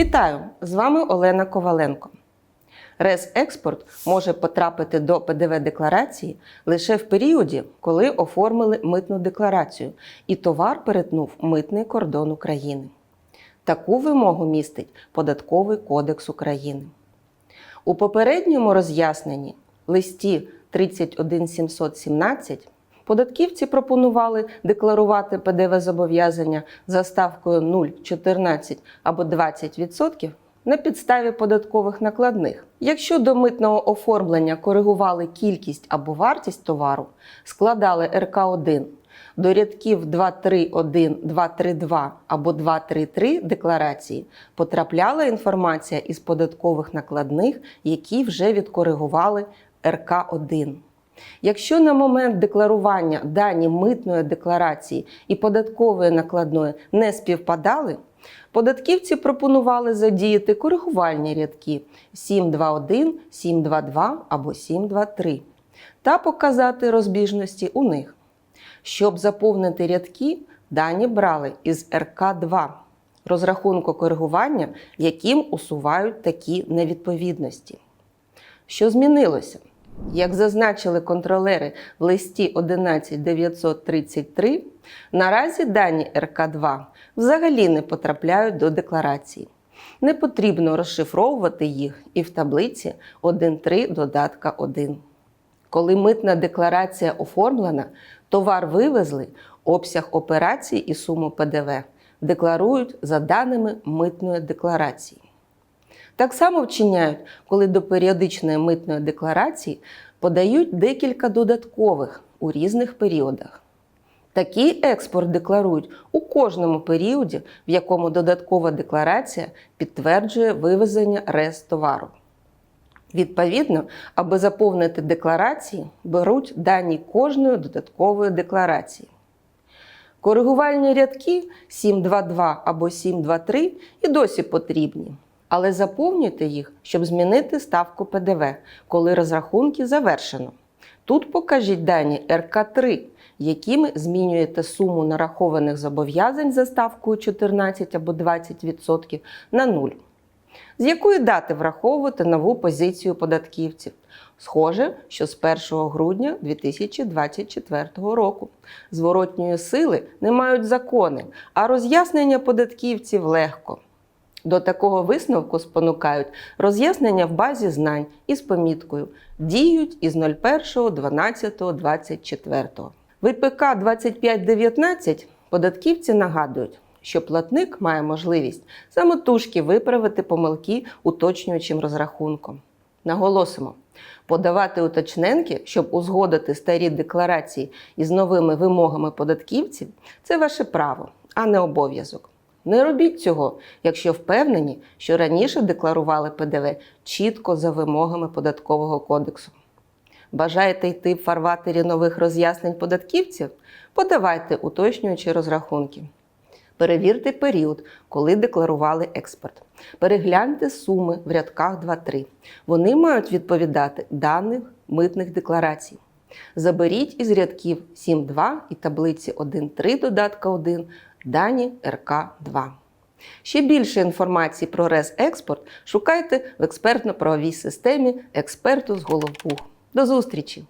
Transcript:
Вітаю! З вами Олена Коваленко. Рес-експорт може потрапити до ПДВ-декларації лише в періоді, коли оформили митну декларацію і товар перетнув митний кордон України. Таку вимогу містить Податковий кодекс України. У попередньому роз'ясненні листі 31717 податківці пропонували декларувати ПДВ зобов'язання за ставкою 0, 14 або 20% на підставі податкових накладних. Якщо до митного оформлення коригували кількість або вартість товару, складали РК1 до рядків 231, 232 або 233 декларації потрапляла інформація із податкових накладних, які вже відкоригували РК1. Якщо на момент декларування дані митної декларації і податкової накладної не співпадали, податківці пропонували задіяти коригувальні рядки 721, 722 або 723 та показати розбіжності у них. Щоб заповнити рядки, дані брали із РК2 розрахунку коригування, яким усувають такі невідповідності. Що змінилося? Як зазначили контролери в листі 11933, наразі дані РК2 взагалі не потрапляють до декларації. Не потрібно розшифровувати їх і в таблиці 1.3 додатка 1. Коли митна декларація оформлена, товар вивезли, обсяг операцій і суму ПДВ декларують за даними митної декларації. Так само вчиняють, коли до періодичної митної декларації подають декілька додаткових у різних періодах. Такий експорт декларують у кожному періоді, в якому додаткова декларація підтверджує вивезення рез товару. Відповідно, аби заповнити декларації, беруть дані кожної додаткової декларації. Коригувальні рядки 722 або 723 і досі потрібні, але заповнюйте їх, щоб змінити ставку ПДВ, коли розрахунки завершено. Тут покажіть дані РК3, якими змінюєте суму нарахованих зобов'язань за ставкою 14 або 20% на 0. З якої дати враховувати нову позицію податківців? Схоже, що з 1 грудня 2024 року. Зворотньої сили не мають закони, а роз'яснення податківців легко. До такого висновку спонукають роз'яснення в базі знань із поміткою діють із 01.12.24. В ІПК 2519 податківці нагадують, що платник має можливість самотужки виправити помилки уточнюючим розрахунком. Наголосимо, подавати уточненки, щоб узгодити старі декларації із новими вимогами податківців це ваше право, а не обов'язок. Не робіть цього, якщо впевнені, що раніше декларували ПДВ чітко за вимогами податкового кодексу. Бажаєте йти в фарватері нових роз'яснень податківців? Подавайте уточнюючі розрахунки. Перевірте період, коли декларували експорт. Перегляньте суми в рядках 2-3. Вони мають відповідати даних митних декларацій. Заберіть із рядків 7.2 і таблиці 1.3 додатка 1 дані РК2. Ще більше інформації про РЕС-експорт шукайте в експертно-правовій системі експерту з Головбух. До зустрічі!